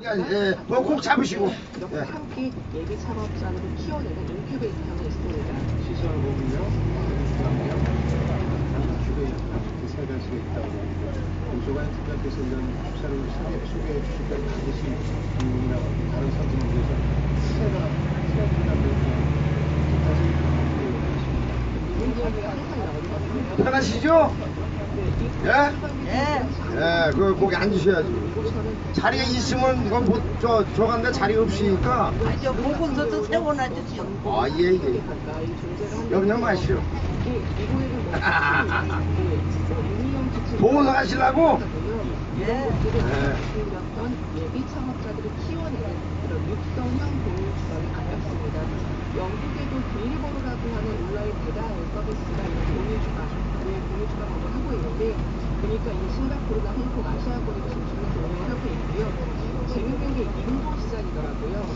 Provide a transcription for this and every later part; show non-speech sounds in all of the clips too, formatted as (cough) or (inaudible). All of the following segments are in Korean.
예, 뭐꼭 잡으시고. 이렇게 예. 함께 예비 창업자를 키워내는 인큐베이터가 있습니다. 시설 보면요. 세 가지가 있다고. 조관 특별께서 이런 소개- 소개해 주실 때 반드시 국민이나 다른 사람들을 위해서 세가 세가 편하시죠? 예? 예. 예, 그 거기 앉으셔야지. 자리가 있으면 이건 뭐, 저, 저 간데 자리가 없으니까. 저 보고서도 세워놔주죠. 아, 예, 예. 염려 마시오. 유니언 기치 봉사 하시려고? 예. 예비 창업자들을 키워내는 그런 육성형 공유 주방에 가깝습니다. 영국에도 빌리버로라고 하는 온라인 배달 서비스가 이런 공유 주방, 의 공유 주방으로 하고 있는데 보니까 이 싱가포르나 홍콩 아시아권에도 진출을 공유를 하고 있고요. 재밌는 게 인도 시장이더라고요.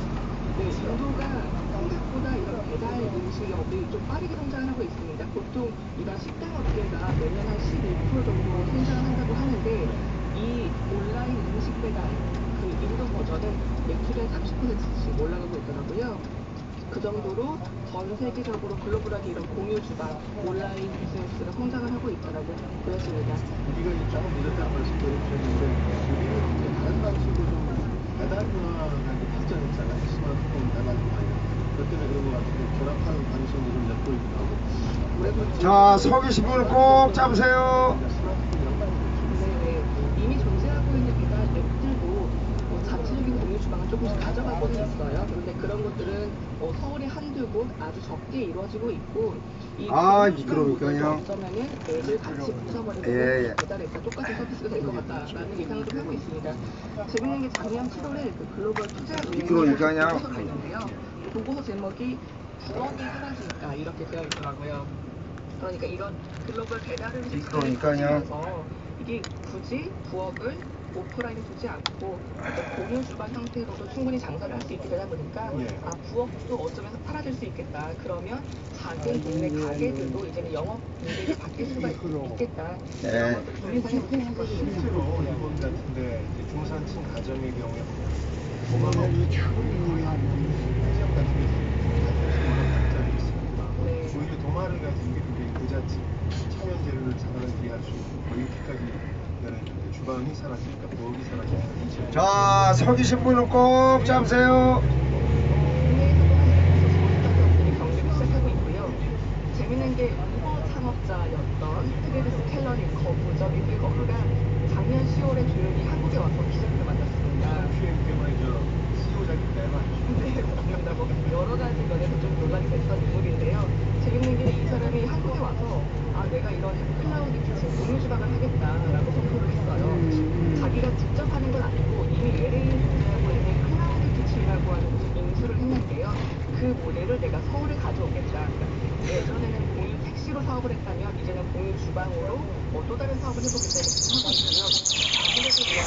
네, 인도가 생각보다 이런 배달 음식 업이 좀 빠르게 성장을 하고 있습니다. 보통 이런 식당 업계가 매년 한11% 정도 성장을 한다고 하는데 이 온라인 음식 배달 그 인도 버전은 매출의 30%씩 올라가고 있더라고요. 그 정도로 전 세계적으로 글로벌하게 이런 공유 주방, 온라인 비즈니스가 성장을 하고 있다라고 보였습니다. 우리가 이 조금 늦었다는 말씀 드렸는데 우리는 이제 다른 방식으로 좀 배달 문화가 이제 발전했잖아요. 스마트폰 배달 문화. 그것 때문에 그런 것 같은데 결합하는 가능성이 좀 엿보이기도 하고. 그래도 이제 자, 서 계신 분을 꼭 잡으세요. 네, 이미 존재하고 있는 배달 앱들도 뭐 자체적인 공유 주방을 조금씩 가져가고는 있어요. 그런 것들은 뭐 서울에 한두 곳 아주 적게 이루어지고 있고 이 아, 미끄러우니까요. 어쩌면은 앱을 같이 붙여버리면 예, 예. 배달 앱과 똑같은 서비스가 될 것 같다라는 예상을 좀 하고 있습니다. 재밌는 게 작년 7월에 그 글로벌 투자 미끄러우니까요. 보고서가 있는데요. 그 보고서 제목이 부엌이 사라질까 이렇게 되어 있더라고요. 그러니까 이런 글로벌 배달을 그러니까요. 이게 굳이 부엌을 오프라인에 두지 않고 공유 주방 형태로도 충분히 장사를 할 수 있게 되다 보니까 예. 아 부엌도 어쩌면 사라질 수 있겠다. 그러면 작은 동네 가게들도 이제는 영업 모델이 바뀔 수가 있- 있겠다. 네. 이런 예상해 볼수 있거든요. 실제로 일본 같은데 이제 중산층 가정의 경우에 도마뱀이 해지형 같은 게 있습니다. 네. 오히려 도마를 가진 게 굉장히 부잣집 천연 재료를 자라나게 할수 있고 이렇게까지 되는 주방이 사라지니까 부엌이 사라지니까 자, 서 계신 분을 꼭 잡으세요. 재밌는 게 후보 창업자였던 트레비스 켈러리 거부적인 외거부가 작년 10월에 조용히 한국에 와서 기자들을 만났습니다. PM 때문에 저 CEO 자리 때만 네, 맞습니다. 뭐 여러 가지 면에서 좀 논란이 됐던 인물인데요. 재밌는 게 이 사람이 한국에 와서 아 내가 이런 클라우드 키친 공유 주방을 하겠다라고 선포를 했어요. 자기가 직접 하는 건 아니고 이미 LA에 존재하고 있는 클라우드 키친이라고 하는 곳을 인수를 했는데요. 그 모델을 내가 서울에 가져오겠다. 그러니까 예전에는 공유 택시로 사업을 했다면 이제는 공유 주방으로 뭐 또 다른 사업을 해보겠다 이렇게 하고 있고요. 아무래도 이렇게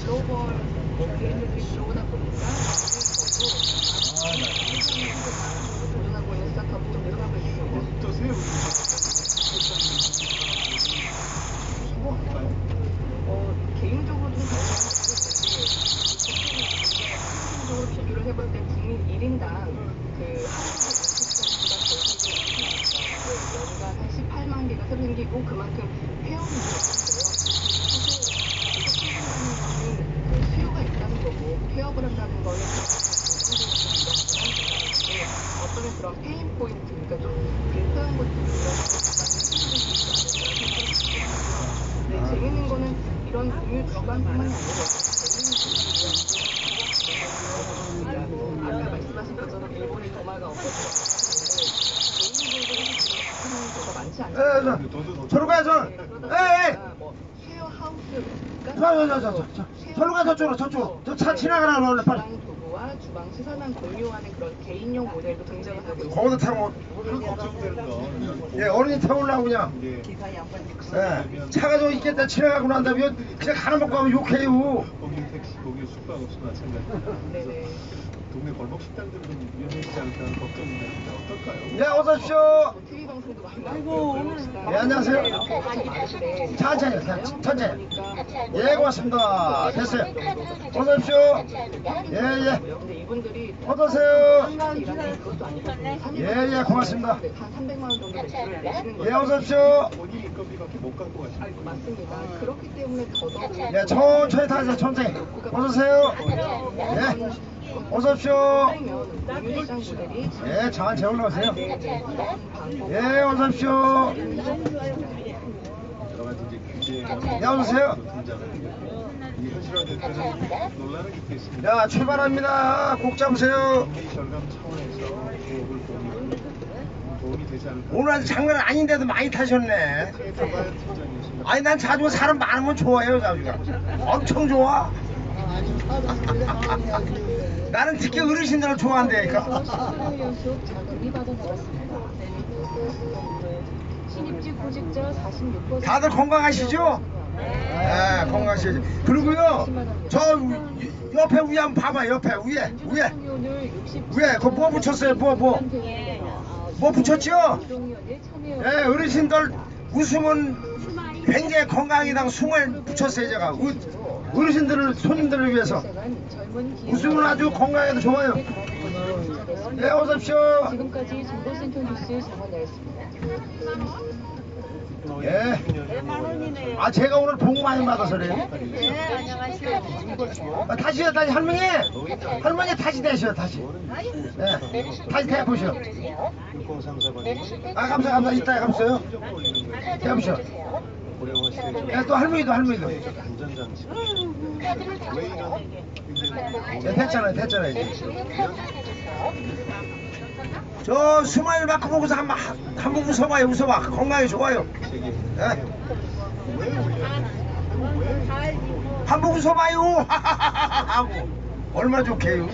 글로벌 뭐 브랜드들이 들어오다 보니까 도전하고 있는 스타트업이 좀 늘어나고 있습니다. 또 새우 어, 개인적으로 좀 관심이 있는데, 비교를 해볼 때 1인당 그 연간 한 18만 개가 생기고 그만큼 회원이 그 수요가 있다는 거고 폐업을 한다는 거는 어떤 그런 페인 포인트, 그러니까 좀 불편한 것들을 네, 재밌는 거는 이런 공유 주방뿐만 아니라 재밌는 분들이 아까 말씀하신 것처럼 일본에 도마가 없어서 개인들도 하는 경우가 많지 에, 저, 저로 가요, 저. 에, 에. 뭐 쉐어 하우스 저, 저, 저, 저, 저, 저. 저로 가, 저쪽으로, 저쪽으로. 저 차 지나가라, 얼른 빨리. 주방 도구와 주방 시설만 공유하는 그런 개인용 모델도 등장을 하고 있습니다. 거기다 타고, 예, 어른이 타올라고 그냥. 이게 기사 양반 예, 차가 저 있겠다 지나가고 난 다음에 그냥 가는 먹고 하면 욕해요. 거기 택시, 거기 숙박업소 마찬가지입니다. 네네. 동네 골목 식당들은 좀 위험해지지 않을까 하는 걱정이 있는데 어떨까요? 네 어서 오십시오 TV 방송도 많이 아이고, 오늘- 네, 안녕하세요. 네. 천천히 천- 천천히 예 고맙습니다 됐어요 어서 오십시오 예예 근데 이분들이 어서 오세요 예, 예, 고맙습니다. 한 300만 원 정도 매출을 예. 어서 오십시오 본인 인건비밖에 못 갖고 가시는 거예요. 맞습니다. 그렇기 때문에 더더욱 네 천천히 타세요 천천히 어서 오세요 예 어서 오십시오. 유시장분들이 예 천천히 올라오세요. 방법 예 어서 오십시오. 네, 어서 오세요. 자 출발합니다. 꼭 잡으세요. 오늘 아주 장난 아닌데도 많이 타셨네. 아니 난 자주 사람 많으면 좋아해요 자주가. 엄청 좋아 나는 특히 어르신들을 좋아한다니까. 연속 자금이 빠져나갔습니다. 신입직 구직자 46% 다들 건강하시죠? 네. 건강하시죠. 그리고요 저 위- 옆에 위에 한번 봐봐 옆에. 위에 위에. 오늘 60 위에 그거 뭐 붙였어요? 뭐 뭐. 뭐 붙였죠? 운동위원회 참여 예 어르신들 웃으면 굉장히 건강이다 숨을 붙였어요 제가. 어- 어르신들을 손님들을 위해서 웃으면 아주 건강에도 좋아요. 네 어서 오십시오. 지금까지 정보센터 뉴스 정원나였습니다. 예. 아 제가 오늘 복 많이 받아서 그래요? 네, 안녕하세요. 아, 다시요 다시. 할머니! 할머니 다시 대시오 다시. 예 다시 대보시오 아 감사 감사. 이따 감사요. 대보시오 고려하시죠. 예, 또 할머니도 할머니도 예, 됐잖아요 됐잖아요 이제. 저 스마일 마크 보고서 한번 한번 웃어봐요 웃어봐. 건강에 좋아요. 예. 한번 웃어봐요. (laughs) 얼마나 좋게요?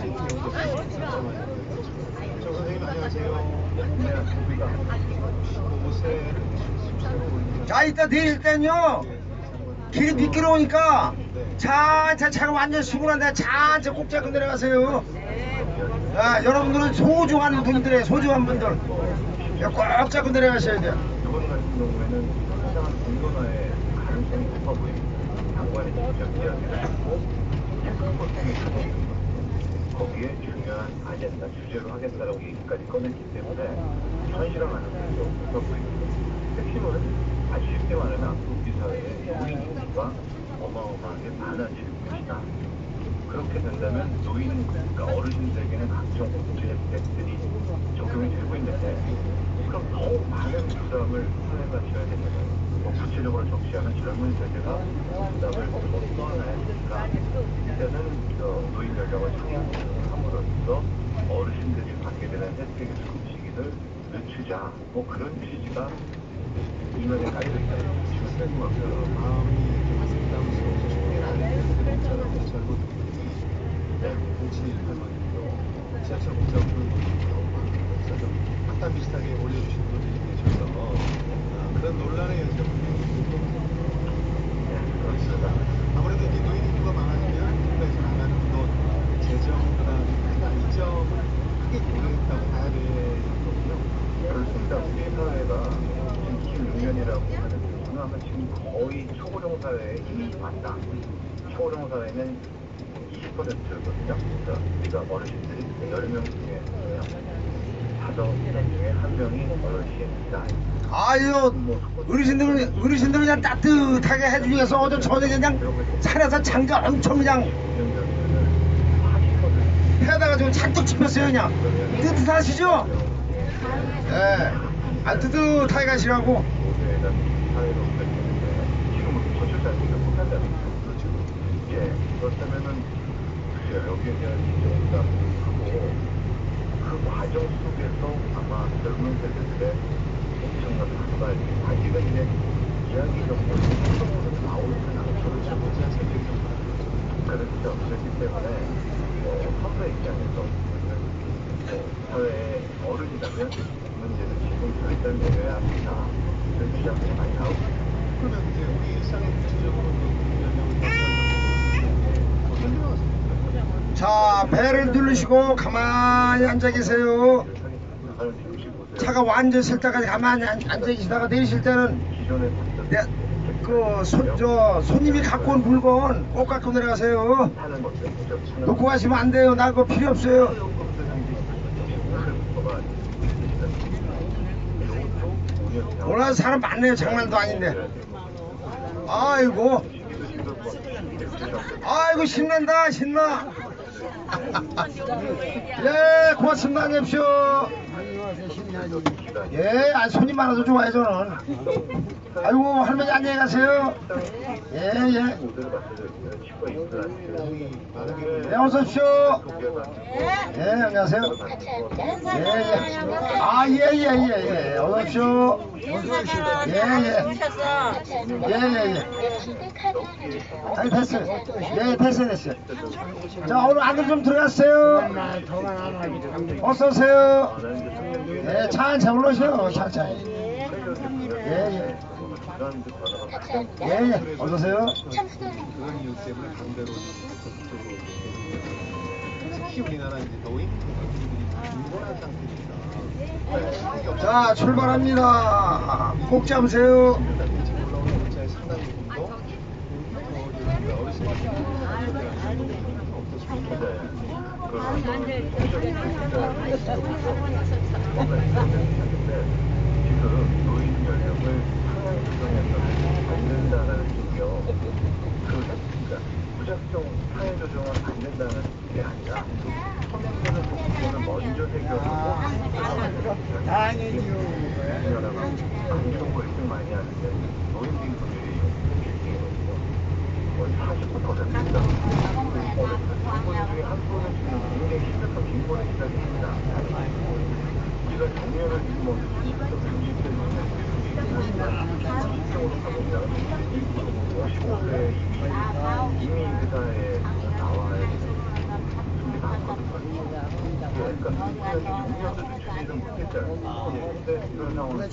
자 이따 내릴 땐요 길이 미끄러우니까 찬찬 차가 완전 수근한데 찬찬 꼭 잡고 내려가세요 아, 여러분들은 소중한 분들의 소중한 분들 꼭 잡고 내려가셔야 돼요. 거기에 중요한 아젠다, 주제로 하겠다라고 얘기까지 꺼냈기 때문에 현실화 가능성이 좀 높아 보입니다. 핵심은 쉽게 말하면 앞으로 사회의 노인 인구가 어마어마하게 많아질 것이다. 그렇게 된다면 노인, 그러니까 어르신들에게는 각종 복지 혜택들이 적용이 되고 있는데 그럼 더욱 많은 부담을 사회가 져야 되냐면 뭐 구체적으로 적시하면 젊은 세대가 부담을 더 떠안아야 되니까 저 노인 연령을 상향함으로써 어르신들이 받게 되는 혜택의 수시기를 늦추자 뭐 그런 취지가 이면에 깔려 있다고 보시면 될것같고요. 마음이 좀 부담스러워서 쉽게 안 되는 젊은 젊은 네. 공치 할머니도 지하철 공짜 오는 분들이 너무 많아요. 그래서 좀 악단 비슷하게 올려주신 분들이 계셔서 아, 그런 논란의 여지가 분명히 있고 있습니다. 아무래도 이제 노인 인구가 많아지면 국가에서 나가는 돈, 재정, 그다음에 그다음 이 점을 크게 고려했다고 봐야 되거든요. 그렇습니다. 우리 사회가 2026년이라고 하는 부분은 아마 지금 거의 초고령 사회에 이미 왔다. 초고령 사회는 20%거든요. 그러니까 우리가 어르신들이 10명 중에 5명, 5명 중에 한 명이 어르신이다. 아유 어르신들 어르신들 그냥 따뜻하게 해주기 위해서 어제 저녁에 그냥 산에서 장작 엄청 그냥 해다가 좀 잔뜩 짚었어요 그냥 뜨뜻하시죠? 예. 아 뜨뜻하게 가시라고 그렇다면은 여기에 대한 인정도 하고 그 과정 속에서 아마 젊은 세대들의 엄청난 반발, 아직은 이제 이야기 정도 행동으로 나오지는 않죠. 그렇죠. 못지않 세계 좀 그렇죠. 그렇기 때문에 뭐 선배 입장에서 뭐 사회의 어른이라면 문제는 지금 결단 내려야 합니다. 이런 주장들이 많이 나오고. 그러면 이제 우리 일상의 구체적으로. 자 배를 누르시고 가만히 앉아 계세요 차가 완전 셀 때까지 가만히 앉- 앉아 계시다가 내리실 때는 내, 그 손, 저, 손님이 갖고 온 물건 꼭 갖고 내려가세요. 놓고 가시면 안 돼요. 나 그거 필요 없어요. 오늘 사람 많네요. 장난도 아닌데. 아이고. 아이고 신난다 신나. (laughs) 예 고맙습니다. 안녕히 계십시오 예 아, 손님 많아서 좋아요 저는. 아이고 할머니 안녕히 가세요. 예 예. 네 어서 오십시오. 예 안녕하세요. 예 예 아 예 예예. 어서 오십시오 예예 예예예 아니 됐어요. 예 됐어요 됐어요. 자 오늘 안들 좀 들어갔어요. 어서 오세요. 예 차한차 올라오세요 천천히 예예. 예예. 어서 오세요 특히 우리나라 이제 노인 분들이 빈곤한 상태니까 자 출발합니다. 꼭 잡으세요. 지금 노인 연령을 조정해서는 안 된다는 얘기요. 그러니까 무작정 사회 조정을 안 된다는 게 아니라 서명되는 부분을 먼저 해결하고 당연히요. 방송을 좀 많이 하는데 노인 빈곤율이 60%거든요. 거의 40%입니다. 빈곤 중에 한 분은 지금 굉장히 심각한 빈곤에 시달립니다. 우리가 정년을 뭐 60세, 60세 노인을 이쪽으로 가보면 55세 이미 이미 회사에 나와야 되는 분이 많거든요. 그러니까 정년도 준비를 못했잖아요. 근데 이런 상황을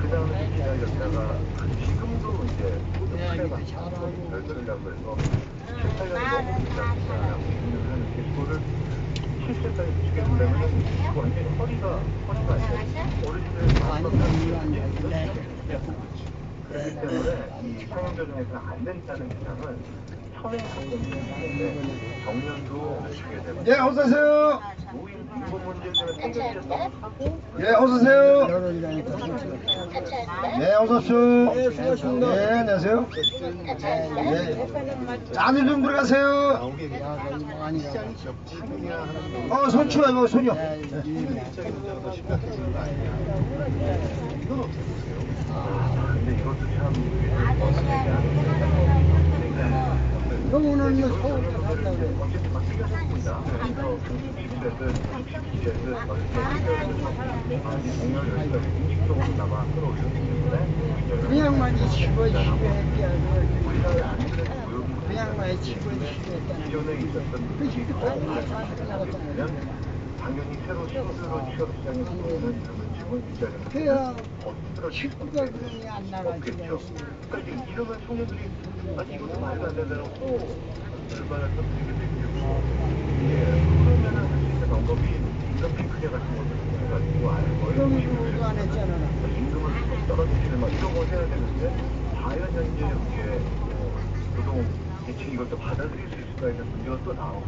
그 다음에 기다렸다가 지금도 이제 해서 7, 8년이 너무 기다렸다라고 얘기를 하는데 그거를 7세까지 붙이게 되려면 완전히 허리가 허리가 어르신들 그렇기 때문에 이 성형조정에서는 안 된다는 주장은 예 어서 오세요. 예 어서 오세요. 네 어서 오십시오. 예 안녕하세요. 예. 안을 좀 들어가세요. 어 손치워 이거 손이요? 아, 근데 이것도 참 그거는 뭐 서울에 산다고 그래. 생겼습니다. 그래서 이제는 이제는 공연을 여기까지 공식적으로나마 끌어올렸기 그그그 지금 또 그러면 당연히 새로 신수로 취업 시장에 들어오는 그런 직원 일자리는 그래야 식구가 그러니 안 나가지. 그러니까 이제 이러면 청년들이 아니 이것도 말도 안 된다고 얼마나 터뜨리게 되겠고 예 그러면은 할수 있는 방법이 이런 핑크제 같은 것들 해가지고 알고 그럼도 안 했잖아. 임금을 떨어뜨리는 막 이런 걸 해야 되는데 과연 현재 이게 뭐 노동 대책 이것도 받아들일 수 있을까 이런 문제가 또 나오고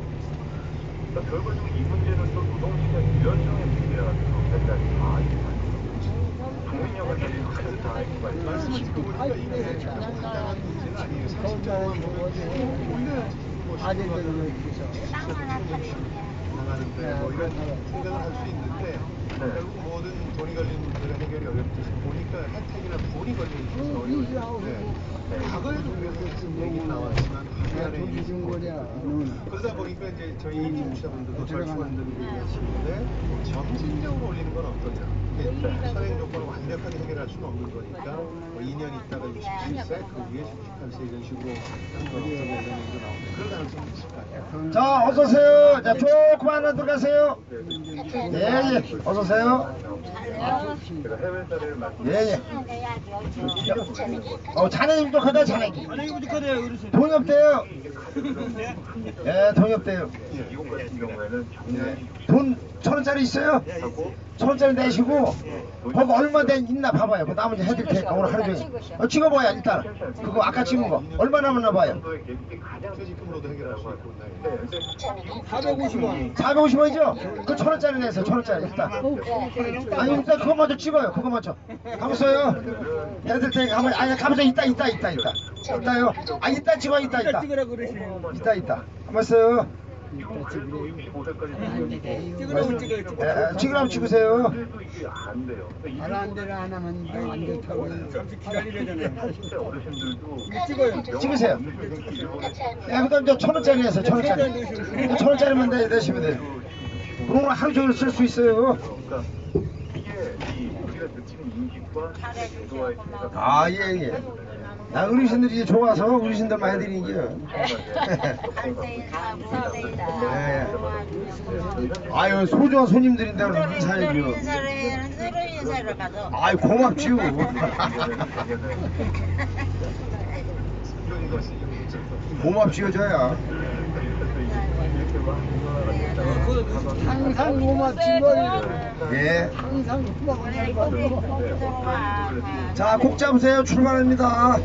그러니까 결과적으로 이 문제는 또 노동시장 유연성의 문제가 또 맨날 다뭐 어디 아들들을 위해서. 나가는데 뭐 이런 생각을 할 수 있는데 결국 모든 돈이 걸린 문제가 해결이 어렵듯이 보니까 혜택이나 돈이 걸린 문제가 어려운데 과거에도 그래서 나왔지만 하나의 돈이 준 거냐, 너는. 그러다 보니까 이제 저희 청취자분들도 절충한다고 얘기하시는데 점진적으로 올리는 건 어떠냐. 선행 조건을 완벽하게 해결할 수는 없는 거니까 뭐 2년 있다가 67세 그 위에 68세 이런 식으로 어떠냐 이런 얘기도 나오는데 그럴 가능성이 있을 거 아니에요. 자 어서 오세요. 자 조금 하나 들어가세요. 예예. 어서 오세요 제가 해외 사례를 말씀 예예. 어 자네님도 커다 자네기. 돈이 없대요. 예 돈이 없대요. 이곳 같은 경우에는 돈천 원짜리 있어요? 하고 천 원짜리 내시고 거기 얼마 된 있나 봐봐요. 그 나머지 해드릴 테니까 오늘 하루 종일. 어, 찍어봐요 일단. 그거 아까 찍은 거 얼마 남았나 봐요. 정도의 계획이 가장 퇴직금으로도 해결할 수 있고 네, 이제 450원. 450원이죠? 그 천 원짜리 내세요. 천 원짜리 일단. 아니 일단 그거 먼저 찍어요. 그거 먼저. 가만있어요. 해드릴 테니까 가만. 아니 가만있어. 이따 이따 이따 이따. 이따요. 아 이따 찍어. 이따 이따. 가만있어요. 그래도 65세까지 찍으라고 찍어야지. 예, 찍으라면 찍으세요. 그래도 이게 안 돼요. 안한 대로 안 하면 안 좋다고. 잠시 기다리려잖아요. 80대 어르신들도 찍어요. 찍으세요. 예, 그다음 이제 천 원짜리 내세요. 천 원짜리. 천 원짜리만 내, 내시면 돼요. 그럼 하루 종일 쓸 수 있어요. 그러니까 우리가 느끼는 제도와의 차이가 아, 예, 예. 나 어르신들이 좋아서 어르신들만 해드리는 게요. 예, 예. 아유, 소중한 손님들인데 그럼 인사해줘요. 아유, 고맙지요. 고맙지요, 저야. 항상 고맙지 뭘. 예. 항상 받고. 자, 곡 잡으세요. 출발합니다.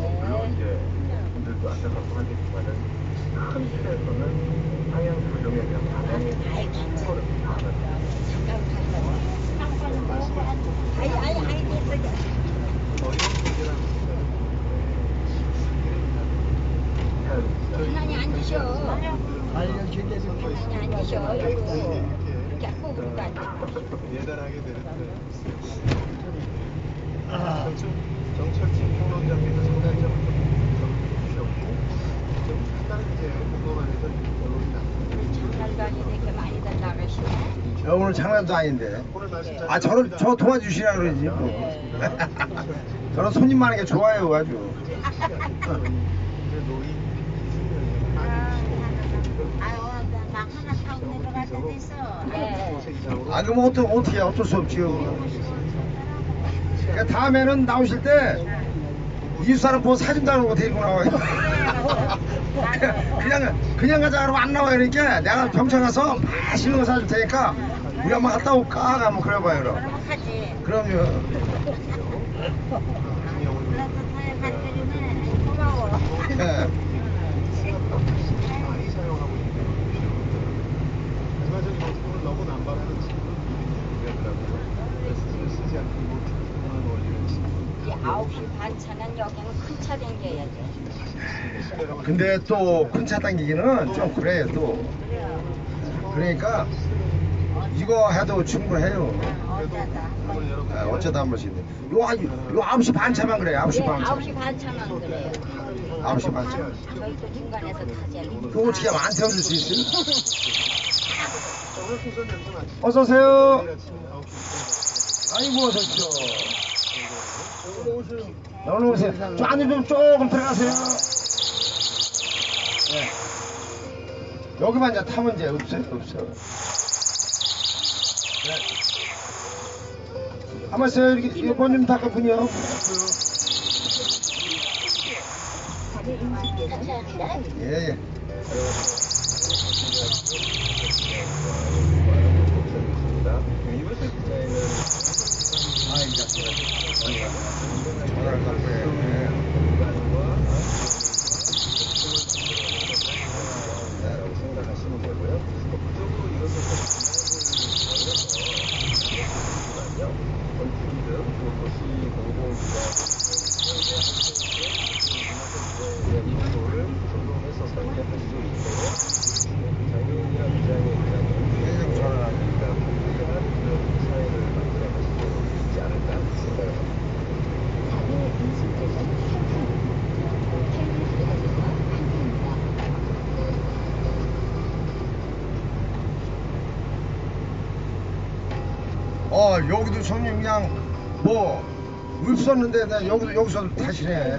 앉으셔. 알려주게 앉으셔. 이거 이렇게 하고 그러니까 예단하게 되는데 정철진 평론자께서 결론이 났습니다. 장관이 이렇게 많이들 나가시네. 야, 오늘 장난도 아닌데. 아, 저를, 저 도와주시라 그러지. 뭐. (laughs) 저는 손님 많은 게 좋아요, 아주. (laughs) 이제 노인 기준을 아유, 막 하나 타고 내려갈 때도 있어. 네. 아, 그럼 어떠, 어떻게, 어쩔 수 없지요. 그러니까 다음에는 나오실 때, 이웃 사람 보고 사진 달라고 데리고 나와요. (laughs) 그냥, 그냥 가자 그러면 안 나와요. 그러니까 내가 경찰 가서 맛있는 거 사줄 테니까, 우리 한번 갔다 올까? 한번 그래봐요, 그럼. 하지. 그럼요. 그래도 사회 갔더니 고마워. 예. 많이 사용하고 있는데 하지만 저기 오늘 너무 남발하는 친구들이 있더라고요. 그래서 쓰지 않고 뭐 특수한 원리를 이 9시 반 차는 여기는 큰 차 댕겨야지. 근데 또 큰 차 당기기는 좀 그래요, 또. 그러니까, 이거 해도 충분해요. 어쩌다. 아, 어쩌다 한 번씩. 요, 한- 요 9시 반차만 그래요, 9시 예, 반차. 9시 반 차만 그래요. 9시 반차. 저희 또 중간에서 타지. 그거 어떻게 하면 안 태워줄 수 있어요? (laughs) 어서 오세요. 아침 9시 아이고, 어서오십시오. 어느 오세요. 저 안에 좀 조금 들어가세요. 네. 여기만 이제 타면 이제 없어요, 없어요. 네. 한번 있어요. 이렇게, 번좀 닦았군요. 예, 예. 아, 이제. 전화를 갖고 해. 생각하시면 되고요. 그쪽으로 이것을 건축이든 그 도시 공공기관 입소를 적용해서 설계할 수 있도록 장애인이나 비장애 입장에 전환하니까 훌륭한 그런 사회를 만들어갈 수 있지 않을까 생각합니다. 어, 여기도 손님 그냥 뭐 없었는데 나 여기도 여기서 타시네.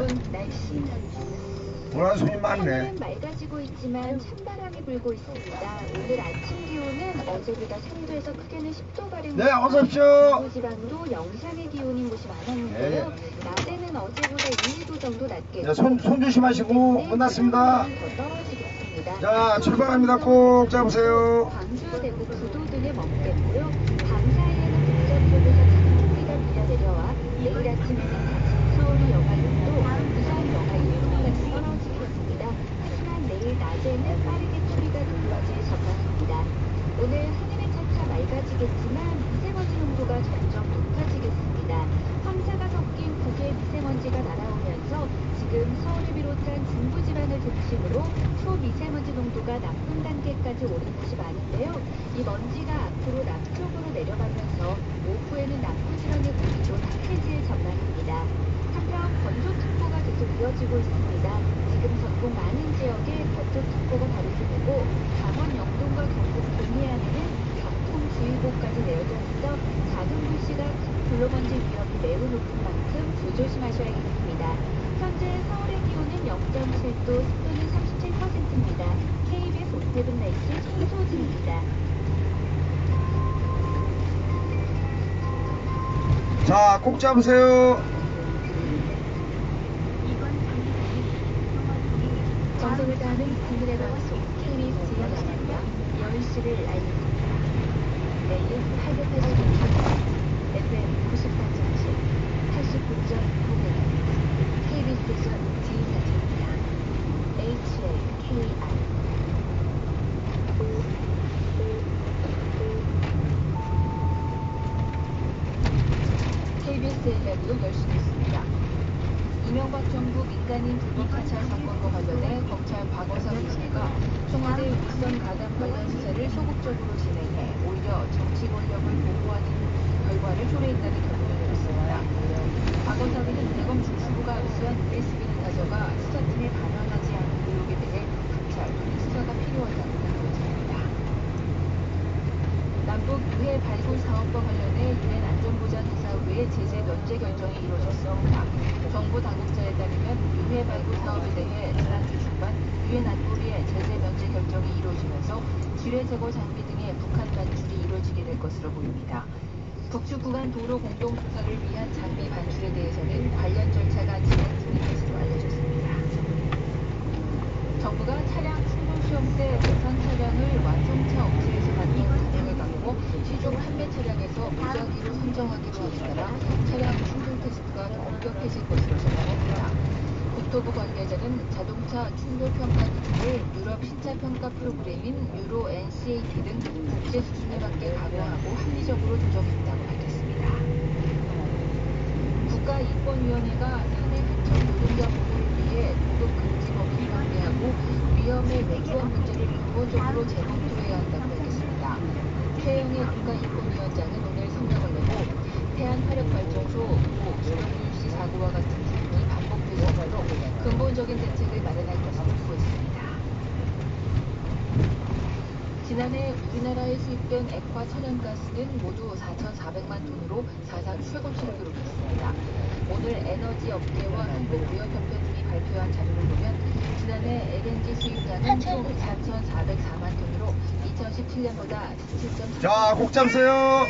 오늘 손님 많네. 맑아지고 있지만 찬바람이 불고 있습니다. 오늘 아침 기온은 어제보다 3도에서 크게는 10도 가량 네, 어서 오십시오. 지방도 영상의 기온인 곳이 많았는데요. 낮에는 어제보다 1, 2도 정도 낮게 네, 손, 손 조심하시고 끝났습니다. 더 떨어지겠습니다. 자, 출발합니다. 꼭 잡으세요. 광주와 대구 9도 등에 머무겠고요. 밤 사이에는 북쪽쪽에서 작은 소리가 밀려 내일 아침에는 서울이 영하 6도, 부산 1도까지 떨어지겠습니다. 하지만 내일 낮에는 빠르게 추위가 느껴질 전망입니다. 오늘 하늘은 차차 맑아지겠지만 미세먼지 농도가 점점 높아지겠습니다. 황사가 섞인 북의 미세먼지가 날아오면서 지금 서울을 비롯한 중부 지방을 중심으로 초미세먼지 농도가 나쁜 단계까지 오른 곳이 많은데요. 이 먼지가 앞으로 남쪽으로 내려가면서 오후에는 남부 지방의 공기도 탁해질 전망입니다. 한편 건조특보가 계속 이어지고 있습니다. 지금 전국 많은 지역에 건조특보가 발효 중이고 강원 영동과 경북 동해안에는 경풍주의보까지 내려져 있어 작은 불씨가 큰 불로먼지 위험이 매우 높은 만큼 조조심하셔야겠습니다. 현재 서울의 기온은 0.7도, 습도는 37%입니다. KBS 오태분 날씨 송소진입니다. 자, 꼭 잡으세요. 정성을 다하는 국민의 방송 KBS 지역입니다. 10시를 알립니다. 내일 880km, FM 94.7, 89.9MHz, KBS 전 지휘사입니다. HAKR KBS 일라디오 열심히 있습니다. 이명박 정부 민간인 불법 사찰 사건과 관련해 검찰 과거사무실가 청와대 윗선 가담 관련 수사를 소극적으로 진행해 오히려 정치 권력을 보호하는 결과를 초래했다는 결론을 내렸습니다. 과거사위는 대검 중수부가 압수한 USB를 가져가 수사팀에 반환하지 않은 의혹에 대해 감찰, 수사가 필요하다고 강조했습니다. 남북 유해 발굴 사업과 관련해 유엔 안전보장이사회의 제재 면제 결정이 이루어졌습니다. 정부 당국자에 따르면 유해 발굴 사업에 대해 지난주 중반 유엔 안보리의 제재 면제 결정이 이루어지면서 지뢰 제거 장비 등의 북한 반출이 이루어지게 될 것으로 보입니다. 북측 구간 도로 공동 조사를 위한 장비 반출에 대해서는 관련 절차가 진행 중인 것으로 알려졌습니다. 정부가 차량 충돌 시험 때 대상 차량을 완성차 업체에서 받는 가능을 갖고 시중 판매 차량에서 무작위로 선정하기로 함에 따라 차량 충돌 테스트가 더 엄격해질 것으로 전망합니다. 국토부 관계자는 자동차 충돌 평가 기준을 유럽 신차 평가 프로그램인 유로 NCAP 등 국제 수준에 맞게 강화하고 합리적으로 조정했다고. 국가인권위원회가 사내 하청 노동자 보호를 위해 고급 금지 법을 반대하고 위험의 외주화 문제를 근본적으로 재검토해야 한다고 밝혔습니다. 최영애 국가인권위원장은 오늘 성명을 내고 태안화력발전소 고 주변유시 사고와 같은 사건이 반복되지 않도록 근본적인 대책을 마련할 것을 촉구했습니다. 지난해 우리나라에 수입된 액화 천연가스는 모두 4,400만 톤으로 사상 최고치를 기록했습니다. 오늘 에너지 업계와 한국무역협회 등이 발표한 자료를 보면 지난해 LNG 수입량은 총 4,404만 톤으로 2017년보다 17.4% 자, 꼭 잡으세요.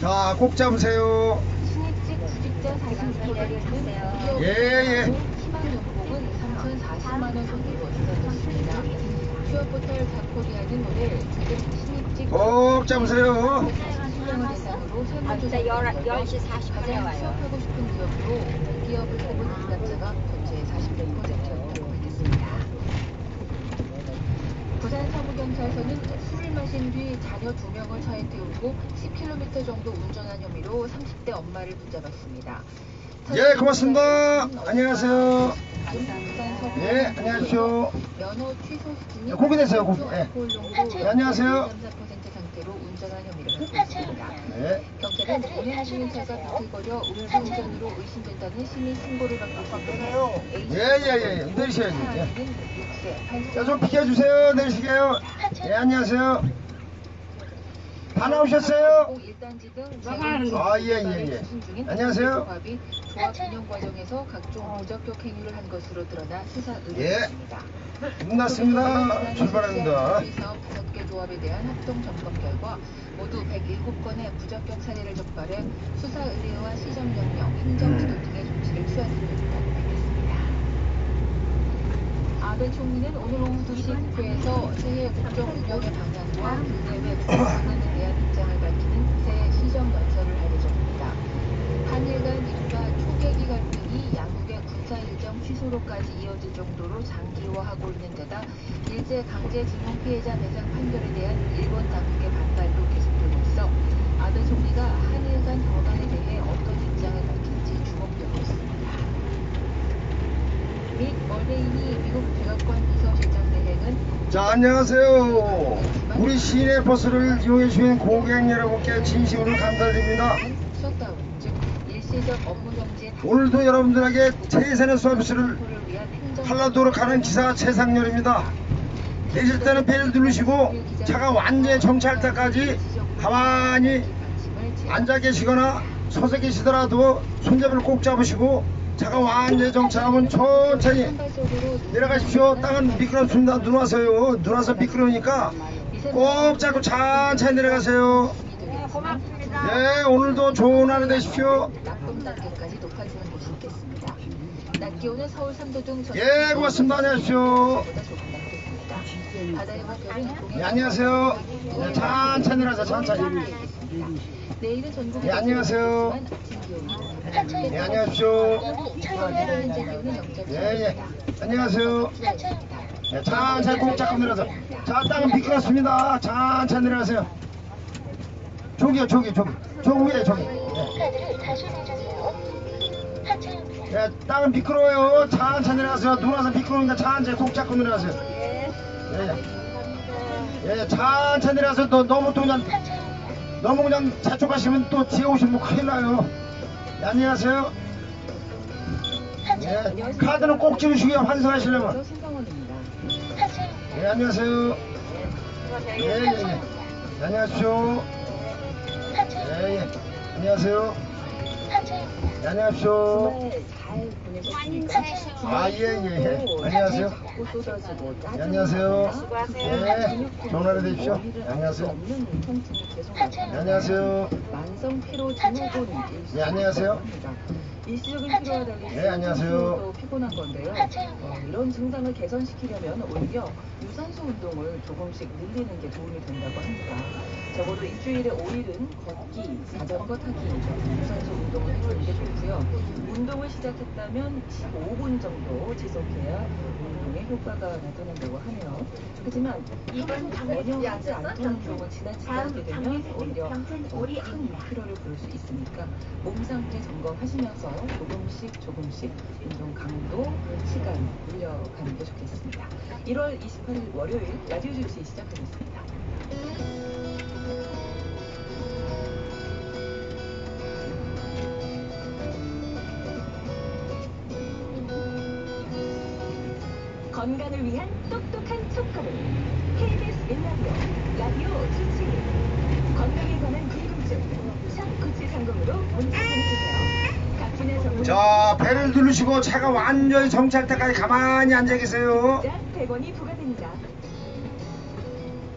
자, 꼭 잡으세요. 신입직 구직자 40%는 예, 예. 희망 연봉은 3,040만 원 선으로 조사됐습니다. 취업 포털 꼭 잡으세요. 수령을 대상으로 설문조사를 결과 가장 취업하고 싶은 기업으로 기업을 뽑은 응답자가 전체 46%였다고 밝혔습니다. 부산 서부경찰서는 술을 마신 뒤 자녀 두 명을 차에 태우고 10km 정도 운전한 혐의로 30대 엄마를 붙잡았습니다. 예, 고맙습니다. 안녕하세요. 예, 안녕하십시오. 면허 취소 수준이 예, 고기 내세요, 고기. 예. 농도 예, 안녕하세요. 3.4% 상태로 운전한 혐의를 받고 있습니다. 네. 경찰은 운행 중인 차가 비틀거려 음주운전으로 의심된다는 시민 신고를 받고 있습니다. 예, 예, 예. 내리셔야지. 예. 차량은 6세, 8세 자, 좀 비켜주세요. 내리시게요. 예, 안녕하세요. 다 나오셨어요? 일단지 등 아, 예, 예, 예. 안녕하세요. 조합이 조합 운영 과정에서 각종 부적격 행위를 한 것으로 드러나 수사 예. 의뢰했습니다. 끝났습니다. 출발합니다. 사업 5개 조합에 대한 합동 점검 결과 모두 107건의 부적격 사례를 적발해 수사 의뢰와 시정 명령, 행정 지도 등의 조치를 취하기로 했다고 밝혔습니다. 아베 총리는 오늘 오후 2시 국회에서 새해 국정 운영의 방향과 국내외 국방에 대한 입장을 밝히는 새 시정 연설을 할 예정입니다. 한일 간 이른바 초계기 갈등이 양국의 취소로까지 이어질 정도로 장기화하고 있는 데다 일제 강제징용 피해자 매장 판결에 대한 일본 당국의 반발도 계속되고 있어 아베 총리가 한일 간 변환에 대해 어떤 입장을 밝힐지 주목되고 있습니다. 믹 멀레인이 미국 백악관 비서실장 대행은 자 안녕하세요. 우리 시내 버스를 이용해 주신 고객 여러분께 진심으로 감사드립니다. 셧다운, 즉 일시적 업무 정지에 오늘도 여러분들에게 최선의 서비스를 하려도록 하는 기사 최상렬입니다. 계실 때는 벨 누르시고 차가 완전히 정차할 때까지 가만히 앉아 계시거나 서서 계시더라도 손잡이를 꼭 잡으시고 차가 완전히 정차하면 천천히 내려가십시오. 땅은 미끄럽습니다. 눈 와서요. 눈 와서 미끄러우니까 꼭 잡고 천천히 내려가세요. 고맙습니다. 네, 오늘도 좋은 하루 되십시오. 낮 기온은 서울 3도 등 전- 예, 고맙습니다. 안녕하십시오. 바다의 물결은 네, 안녕하세요. 네, 천천히 내려가세요. 천천히. 내일은 전국에 네, 안녕하세요. 기온이 네, 안녕하십시오. 현재 기온은 0.7도입니다. 예, 예. 안녕하세요. 네, 천천히 꼭 잡고 내려서. 자, 땅은 미끄럽습니다. 천천히 내려가세요. 저기요, 저기, 저기. 저 위에, 저기. 네. 네, 땅은 미끄러워요. 천천히 내려가세요. 눈 와서 미끄러우니까 천천히 꼭 잡고 내려가세요. 예, 예. 예, 천천히 내려가서 너, 너무 또 그냥, 너무 그냥 자초 가시면 또 뒤에 오시면 큰일 나요. 예, 안녕하세요. 예, 카드는 꼭 찍으시고요. 환승하시려면. 예, 안녕하세요. 예, 예, 예. 예, 안녕하십시오. 예, 예. 안녕하세요. 예, 안녕하십시오. 아, 예, 예, 예. 안녕하세요. 예, 안녕하세요. 예, 좋은 하루 되십시오. 예, 안녕하세요. 예, 안녕하세요. 피로 증후군 예, 안녕하세요. 일시적인 피로와 달리 예, 안녕하세요. 도 피곤한 건데요. 어, 이런 증상을 개선시키려면 오히려 유산소 운동을 조금씩 늘리는 게 도움이 된다고 합니다. 적어도 일주일에 5일은 걷기, 자전거 타기, 유산소 운동을 해주는 게 좋고요. 운동을 시작했다면 15분 정도 지속해야 운동의 효과가 나타난다고 하네요. 하지만 이번 전혀 하지 않던 운동을 지나치게 하게 되면 오히려 더큰 피로를 볼수 있으니까 몸 상태 점검하시면서 조금씩 조금씩 운동 강도, 시간 올려가는 게 좋겠습니다. 1월 28일 월요일 라디오 주시 시작하겠습니다. 건강을 위한 똑똑한 첫걸음 KBS 1라디오 라디오 주치 건강에 관한 궁금증 샵9730으로 문자 자, 배를 누르시고 차가 완전히 정차할 때까지 가만히 앉아 계세요. 자, 100원이 부과됩니다.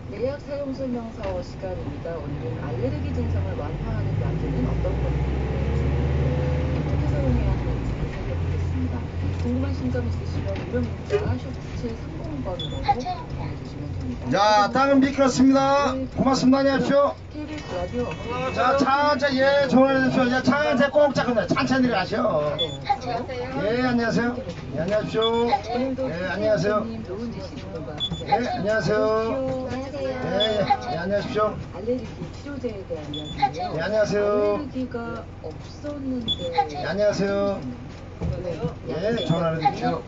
내약 사용 설명서 시간입니다. 오늘은 알레르기 증상을 완화하는 약들은 어떤 건지 어떻게 사용해야 하는지 살펴보겠습니다. 궁금하신 점 있으시면 유료 문자 샵9730번 자, 땅은 미끄럽습니다. 고맙습니다. 안녕하십시오. 자, 천천히, 예, 되십시오. 자, 천천히 꼭 잡고. 천천히 내려가시오. 예, 안녕하세요. 예, 안녕하십시오. 예, 안녕하세요. 예, 안녕하세요. 예, 예, 예, 안녕하십시오. 알레르기 치료제에. 네, 안녕하세요. 네, 안녕하세요. 예, 하루 되십시오.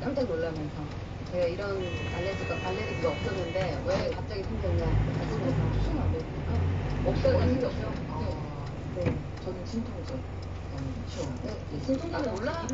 깜짝 놀라면서 제가 이런 알레르기가 알레르기가 없었는데 왜 갑자기 생겼냐. 무슨 알레르기가? 없어요. 네, 저는 진통제. 네, 진통제 몰라.